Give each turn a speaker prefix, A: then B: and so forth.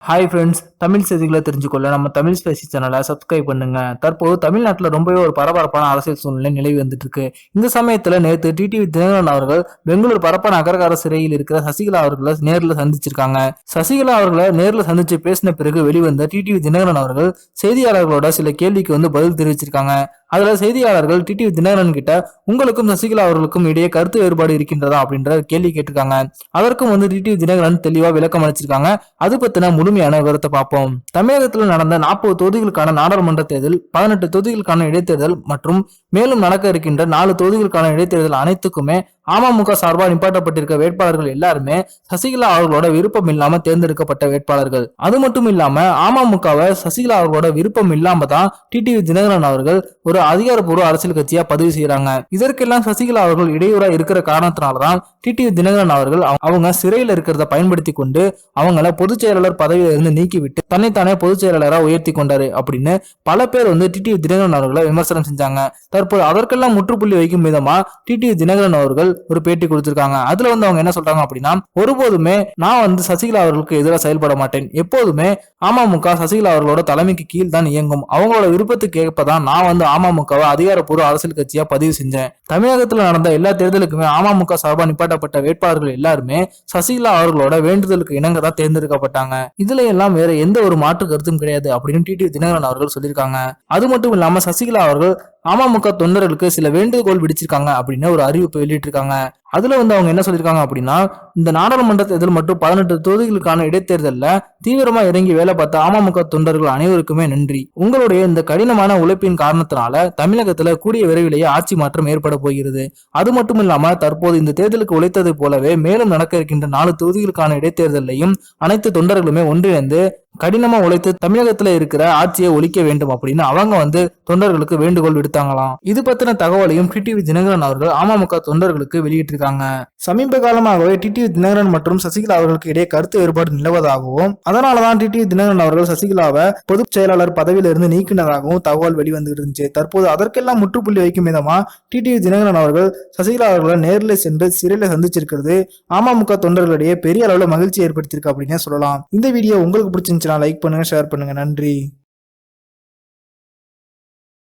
A: hi friends Tamil செய்திகளை தெரிஞ்சுக்கொள்ள நம்ம Tamil Spacey சேனலை சப்ஸ்கிரைப் பண்ணுங்க. தற்போது தமிழ்நாட்டில் ரொம்பவே ஒரு பரபரப்பான அரசியல் சூழ்நிலை நிலவி வந்துட்டு இருக்கு இந்த சமயத்தில் நேற்று டிடிவி தினகரன் அவர்கள் பெங்களூர் பரப்பன அகரகார சிறையில் இருக்கிற சசிகலா அவர்களை நேரில் சந்திச்சிருக்காங்க. சசிகலா அவர்களை நேரில் சந்திச்சு பேசின பிறகு வெளிவந்த டிடிவி தினகரன் அவர்கள் செய்தியாளர்களோட சில கேள்விக்கு வந்து பதில் தெரிவிச்சிருக்காங்க. அதுல செய்தியாளர்கள் டிடிவி தினகரன் கிட்ட உங்களுக்கும் சசிகலா அவர்களுக்கும் இடையே கருத்து வேறுபாடு இருக்கின்றதா? அப்படின்ற கேள்வி கேட்டிருக்காங்க. அதற்கும் வந்து டிடிவி தினகரன் தெளிவா விளக்கம் அளிச்சிருக்காங்க அது பத்தின முழுமையான விவரத்தை பார்ப்போம் தமிழகத்தில் நடந்த நாற்பது தொகுதிகளுக்கான நாடாளுமன்ற தேர்தல் பதினெட்டு தொகுதிகளுக்கான இடைத்தேர்தல் மற்றும் மேலும் நடக்க இருக்கின்ற நாலு தொகுதிகளுக்கான இடைத்தேர்தல் அனைத்துக்குமே அமமுக சார்பாக நிப்பாட்டப்பட்டிருக்க வேட்பாளர்கள் எல்லாருமே சசிகலா அவர்களோட விருப்பம் இல்லாம தேர்ந்தெடுக்கப்பட்ட வேட்பாளர்கள். அது மட்டும் இல்லாம அமமுகவை சசிகலா அவர்களோட விருப்பம் இல்லாம தான் டிடிவி தினகரன் அவர்கள் ஒரு அதிகாரப்பூர்வ அரசியல் கட்சியா பதிவு செய்யறாங்க இதற்கெல்லாம் சசிகலா அவர்கள் இடையூறா இருக்கிற காரணத்தினாலதான் டிடிவி தினகரன் அவர்கள் அவங்க சிறையில் இருக்கிறத பயன்படுத்தி கொண்டு அவங்கள பொதுச் செயலாளர் பதவியில இருந்து நீக்கிவிட்டு தன்னைத்தானே பொதுச் செயலாளராக உயர்த்தி கொண்டாரு அப்படின்னு பல பேர் வந்து டிடிவி தினகரன் அவர்களை விமர்சனம் செஞ்சாங்க. தற்போது அதற்கெல்லாம் முற்றுப்புள்ளி வைக்கும் விதமா டிடிவி தினகரன் அவர்கள் ஒரு பேட்டி கொடுத்திருக்காங்க. அதுல வந்து அவங்க என்ன சொல்றாங்க அப்படின்னா ஒருபோதுமே நான் வந்து சசிகலா அவர்களுக்கு எதிராக செயல்பட மாட்டேன். எப்போதுமே அமமுக சசிகலா அவர்களோட தலைமைக்கு கீழ் தான் இயங்கும். அவங்களோட விருப்பத்துக்கு ஏற்பதான் நான் வந்து அமமுகவை அதிகாரப்பூர்வ அரசியல் கட்சியா பதிவு செஞ்சேன். தமிழகத்துல நடந்த எல்லா தேர்தலுக்குமே அமமுக சார்பா நிப்பாட்டப்பட்ட வேட்பாளர்கள் எல்லாருமே சசிகலா அவர்களோட வேண்டுதலுக்கு இணங்க தான் தேர்ந்தெடுக்கப்பட்டாங்க. இதுல எல்லாம் வேற எந்த ஒரு மாற்று கருத்தும் கிடையாது அப்படின்னு டிடி தினகரன் அவர்கள் சொல்லியிருக்காங்க. அது மட்டும் இல்லாம சசிகலா அவர்கள் அமமுக தொண்டர்களுக்கு சில வேண்டுகோள் விடுச்சிருக்காங்க அப்படின்னு ஒரு அறிவிப்பு வெளியிட்டிருக்காங்க. அதுல வந்து அவங்க என்ன சொல்லியிருக்காங்க அப்படின்னா இந்த நாடாளுமன்ற தேர்தல் மற்றும் பதினெட்டு தொகுதிகளுக்கான இடைத்தேர்தலில் தீவிரமா இறங்கி வேலை பார்த்த அமமுக தொண்டர்கள் அனைவருக்குமே நன்றி. உங்களுடைய இந்த கடினமான உழைப்பின் காரணத்தினால தமிழகத்துல கூடிய விரைவிலேயே ஆட்சி மாற்றம் ஏற்பட போகிறது. அது மட்டும் இல்லாம தற்போது இந்த தேர்தலுக்கு உழைத்தது போலவே மேலும் நடக்க இருக்கின்ற நாலு தொகுதிகளுக்கான இடைத்தேர்தலையும் அனைத்து தொண்டர்களுமே ஒன்றிணைந்து கடினமா உழைத்து தமிழகத்துல இருக்கிற ஆட்சியை ஒழிக்க வேண்டும் அப்படின்னு அவங்க வந்து தொண்டர்களுக்கு வேண்டுகோள் விடுத்தாங்களாம். இது பத்தின தகவலையும் டிடிவி தினகரன் அவர்கள் அமமுக தொண்டர்களுக்கு வெளியிட்டிருக்காங்க சமீப காலமாகவே டிடிவி தினகரன் மற்றும் சசிகலா அவர்களுக்கு இடையே கருத்து வேறுபாடு நிலவதாகவும் அதனாலதான் டிடிவி தினகரன் அவர்கள் சசிகலாவை பொதுச் செயலாளர் பதவியிலிருந்து நீக்கினதாகவும் தகவல் வெளிவந்து இருந்துச்சு. தற்போது அதற்கெல்லாம் முற்றுப்புள்ளி வைக்கும் விதமா டிடிவி தினகரன் அவர்கள் சசிகலா அவர்களை நேரில் சென்று சிறையில் சந்திச்சிருக்கிறது. அமமுக தொண்டர்களிடையே பெரிய அளவில் மகிழ்ச்சி ஏற்படுத்தியிருக்கு அப்படின்னே சொல்லலாம். இந்த வீடியோ உங்களுக்கு பிடிச்சிருந்துச்சுன்னா லைக் பண்ணுங்க ஷேர் பண்ணுங்க. நன்றி.